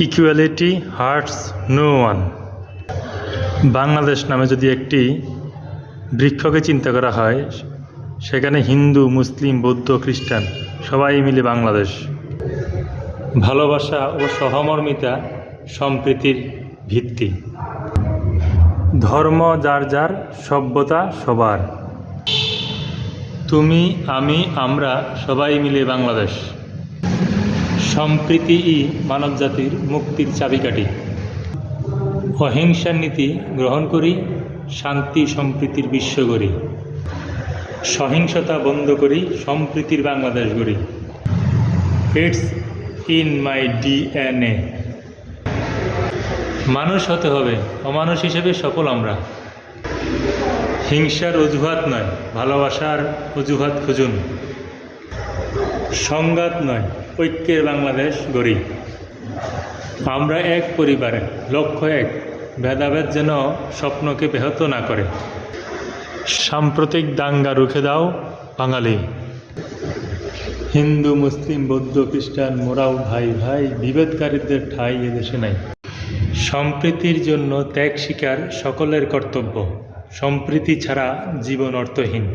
Equality hearts no one Bangladesh নামে যদি একটি বৃক্ষকে চিন্তা করা হয়, সেখানে হিন্দু, মুসলিম, বৌদ্ধ, খ্রিস্টান, সবাই মিলে বাংলাদেশ। ভালোবাসা ও সহমর্মিতা সম্প্রীতির ভিত্তি। ধর্ম যার যার, সভ্যতা সবার। তুমি, আমি, আমরা সবাই মিলে বাংলাদেশ। সম্প্রীতিই মানবজাতির মুক্তির চাবিকাঠি। অহিংসার নীতি গ্রহণ করি, শান্তি সম্প্রীতির বিশ্ব গড়ি সহিংসতা বন্ধ করি, সম্প্রীতির বাংলাদেশ গড়ি। ইটস ইন মাই ডিএনএ মানুষ হতে হবে, অমানুষ হিসেবে সফল আমরা। হিংসার অজুহাত নয়, ভালোবাসার অজুহাত খুঁজুন। সংঘাত নয় ঐক্যের বাংলাদেশ গড়ি। আমরা এক পরিবারে, লক্ষ্য এক, ভেদাভেদ যেন স্বপ্নকে ব্যাহত না করে। সাম্প্রতিক দাঙ্গা রুখে দাও, বাঙালি। হিন্দু, মুসলিম, বৌদ্ধ, খ্রিস্টান মোরাও ভাই ভাই, বিভেদকারীদের ঠাঁই এদেশে নাই। সম্প্রীতির জন্য ত্যাগ শিকার সকলের কর্তব্য। সম্প্রীতি ছাড়া জীবন অর্থহীন।